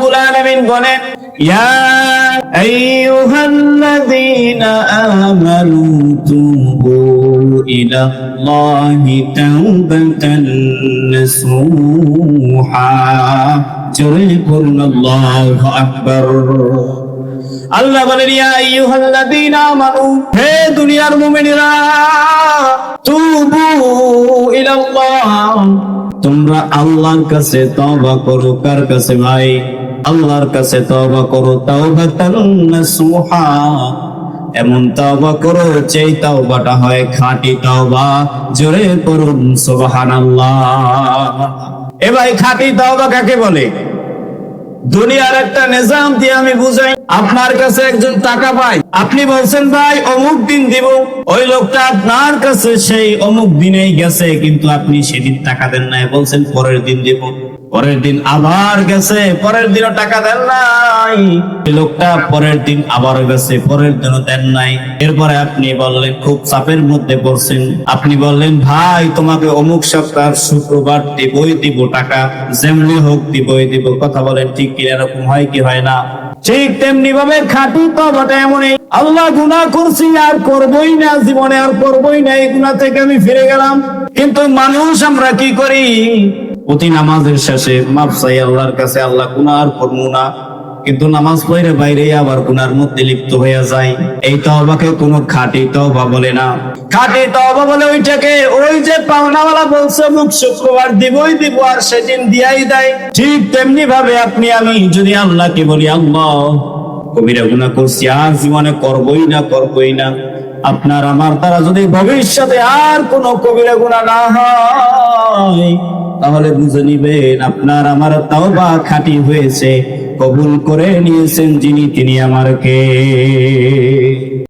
রাব্বুল আলামিন বলেন, ইয়া আইয়ুহাল্লাযীনা আমানু তুবু ইলাল্লাহি তাওবাতান নাসুহা জোরে বলুন, আল্লাহু আকবার। আল্লাহ বলেন, ইয়া আইয়ুহাল্লাযীনা আমানু, হে দুনিয়ার মুমিনেরা, তুবু ইলাল্লাহ। তোমরা আল্লাহর কাছে তওবা করো, কার কাছে ভাই? আল্লাহর কাছে তওবা করো, তাওবাতান নাসুহা এমন তাওবা করো, যেই তাওবাটা হয় খাঁটি তাওবা। জোরে করুন সুবহানাল্লাহ। এ ভাই খাঁটি তাওবা কাকে বলে? দুনিয়ার একটা নিজাম দিয়ে আমি বুঝাই আপনার কাছে একজন টাকা পাই। আপনি বলছেন, ভাই, অমুক দিন দিব। ওই লোকটা আপনার কাছে সেই অমুক দিনেই গেছে, কিন্তু আপনি সেদিন টাকা দেন নাই। বলছেন, পরের দিন দিব। পরের দিন আবার গেছে, পরের দিনও টাকা দেন নাই। লোকটা পরের দিন আবার গেছে, পরের দিনও দেন নাই। এরপরে আপনি বললেন, খুব চাপের মধ্যে পড়ছেন। আপনি বললেন, ভাই, তোমাকে অমুক সপ্তাহ শুক্রবার দিবই দিব টাকা, যেমনি হোক দিবই দিব। কথা বলেন, ঠিক কি এরকম হয় কি হয় না? ঠিক তেমনি আল্লাহ করছি আর করবই না, জীবনে আর করবই না থেকে আমি ফিরে গেলাম। কিন্তু মানুষ আমরা কি করি? প্রতি নামাজের শেষে মাপ চাই আল্লাহর কাছে, আল্লাহ আর করব না। কিন্তু নামাজ পড়ে বাইরে আবার গুনার মধ্যে লিপ্ত হয়ে যায়। এই তহবাকে কোনো খাঁটি তহবা বলে না। খাঁটি তহবা বলে ওইটাকে, ওই যে পাওনাওয়ালা বলছে, মুখ শুক্রবার দিবই দিব আর সেদিন দিয়াই দেয়। ঠিক তেমনি ভাবে আপনি আমি, যদি আল্লাহকে বলি, আল্লাহ কবিরা গুণা করছি, আর জীবনে করবই না করবই না। আপনার আমার তারা যদি ভবিষ্যতে আর কোন কবিরা গুণা না হয়, তাহলে বুঝে নিবেন আপনার আমার তাও বা খাটি হয়েছে, কবুল করে নিয়েছেন যিনি, তিনি আমারকে।